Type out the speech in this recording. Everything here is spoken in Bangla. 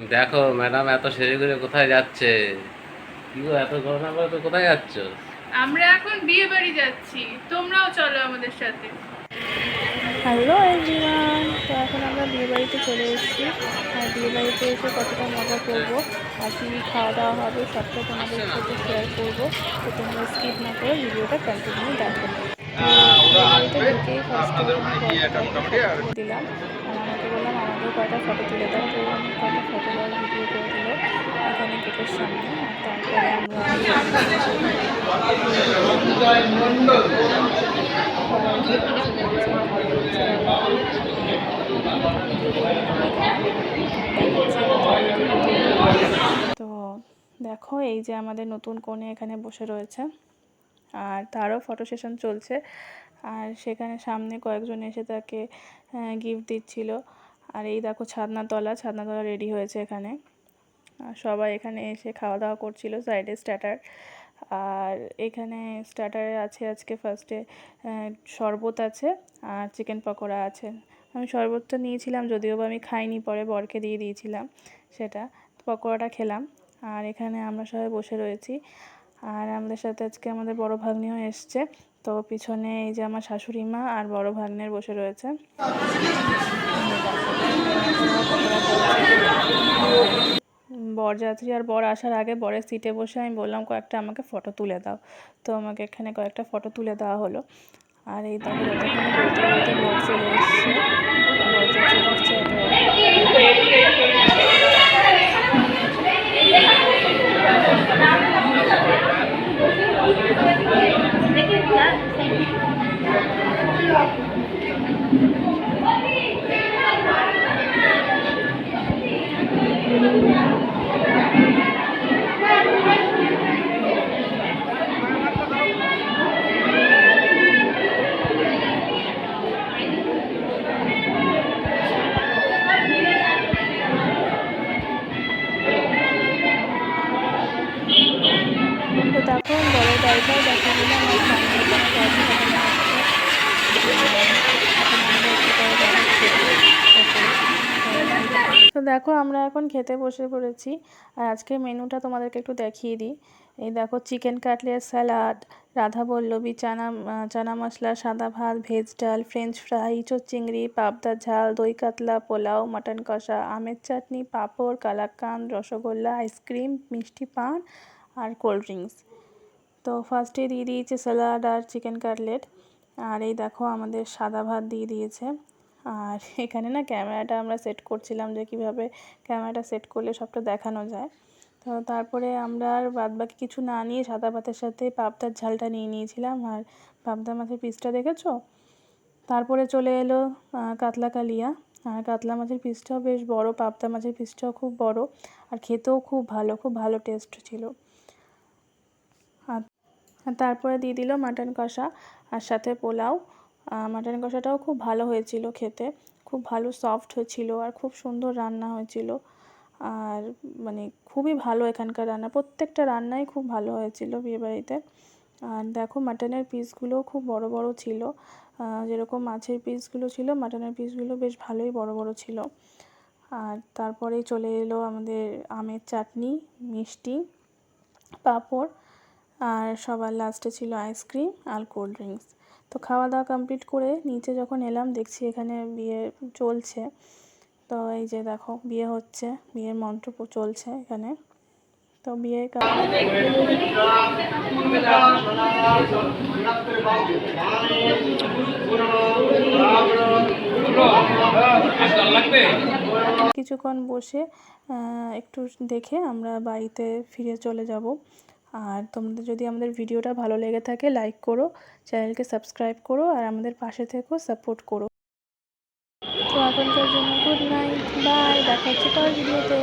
দেখো ম্যাডাম এত সেরে করে কোথায় যাচ্ছে? কি গো এত গরম করে তো কোথায় যাচ্ছ? আমরা এখন বিয়ে বাড়ি যাচ্ছি। তোমরাও চলো আমাদের সাথে। হ্যালো এভরিওয়ান তো এখন আমরা বিয়ে বাড়িতে চলে এসেছি। আর বিয়ে বাড়িতে এসে কতটা মজা করব আর কী খাওয়া দাওয়া হবে সবটা তোমাদের সাথে শেয়ার করব। তো তোমরা স্কিপ না করে ভিডিওটা কন্টিনিউ দেখো। বিয়ে বাড়িতে ঢুকেই ফার্স্টে দিলাম। আমাকেও কয়টা ফটো তুলে দাও, তো আমি কয়টা ফটো দেওয়ার ভিডিও করে দিল এখানে গেটের সামনে, আর তারপরে আমরা তো দেখো, এই যে আমাদের নতুন কোণে এখানে বসে রয়েছে, আর তারও ফটো সেশন চলছে, আর সেখানে সামনে কয়েকজন এসে তাকে গিফট দিচ্ছিল। আর এই দেখো ছাদনাতলা ছাদনাতলা রেডি হয়েছে এখানে। সবাই এখানে এসে খাওয়া দাওয়া করছিল সাইডে স্টার্টার আর এখানে স্টার্টারে আছে আজকে ফার্স্টে শরবত আছে আর চিকেন পকোড়া আছে। আমি শরবতটা নিয়েছিলাম যদিও বা আমি খাইনি, পরে বরকে দিয়ে দিয়েছিলাম সেটা। পকোড়াটা খেলাম। আর এখানে আমরা সবাই বসে রয়েছি। আর আমাদের সাথে আজকে আমাদের বড় ভাগ্নিও এসছে। তো পিছনে এই যে আমার শাশুড়ি মা আর বড় ভাগ্নের বসে রয়েছে। বরযাত্রী আর বর আসার আগে বরের সিটে বসে আমি বললাম, কয়েকটা আমাকে ফটো তুলে দাও। তো আমাকে এখানে কয়েকটা ফটো তুলে দেওয়া হলো। আর এই বলতে চলে এসছে। তখন বড় দরজায় দেখা গেলো দেখো আমরা এখন খেতে বসে পড়েছি। আর আজকের মেনুটা তোমাদেরকে একটু দেখিয়ে দিই। এই দেখো chicken cutlet salad, radhaballavi chana chana masala, সাদা ভাত, ভেজ ডাল, ফ্রেঞ্চ ফ্রাই ইঁচড় চিংড়ি, পাবদা ঝাল, দই কাতলা, পোলাও, মাটন কষা, আমের চাটনি, পাঁপড় কালাকাঁদ রসগোল্লা, আইসক্রিম, মিষ্টি পান আর কোল্ড ড্রিঙ্কস। তো ফার্স্টে দিয়ে দিয়েছে স্যালাড আর চিকেন কাটলেট। আর এই দেখো আমাদের সাদা ভাত দিয়ে দিয়েছে। আর এখানে না ক্যামেরাটা আমরা সেট করছিলাম যে কীভাবে ক্যামেরাটা সেট করলে সবটা দেখানো যায়। তো তারপরে আমরা আর বাদবাকি কিছু না নিয়ে সাদা ভাতের সাথে পাবদার ঝালটা নিয়ে নিয়েছিলাম। আর পাবদা মাছের পিসটা দেখেছ? তারপরে চলে এলো কাতলা কালিয়া। আর কাতলা মাছের পিসটাও বেশ বড়, পাবদা মাছের পিসটাও খুব বড়। আর খেতেও খুব ভালো খুব ভালো টেস্ট ছিল। আর তারপরে দিয়ে দিল মাটন কষা। আর সাথে পোলাও। মাটন কষাটাও খুব ভালো হয়েছিল খেতে। খুব ভালো সফট হয়েছিল আর খুব সুন্দর রান্না হয়েছিল। আর মানে খুবই ভালো এখানকার রান্না। প্রত্যেকটা রান্নাই খুব ভালো হয়েছিল বিয়েবাড়িতে। আর দেখো মাটনের পিসগুলোও খুব বড় বড় ছিল। যেরকম মাছের পিসগুলো ছিল, মাটনের পিসগুলো বেশ ভালোই বড় বড় ছিল। আর তারপরেই চলে এলো আমাদের আমের চাটনি, মিষ্টি, পাঁপড়, আর সবার লাস্টে ছিল আইসক্রিম আর কোল্ড ড্রিঙ্কস তো খাওয়া দাওয়া কমপ্লিট করে নিচে যখন এলাম, দেখছি এখানে বিয়ে চলছে। তো এই যে দেখো, বিয়ে হচ্ছে, বিয়ের মন্ত্র চলছে এখানে। তো বিয়ে কিছুক্ষণ বসে একটু দেখে আমরা বাড়িতে ফিরে চলে যাব। আর তোমাদের যদি আমাদের ভিডিওটা ভালো লেগে থাকে লাইক করো চ্যানেলকে সাবস্ক্রাইব করো, আর আমাদের পাশে থেকেও সাপোর্ট করো। তো এখনকার জন্য গুড নাইট বাই দেখা হচ্ছে পরের ভিডিওতে।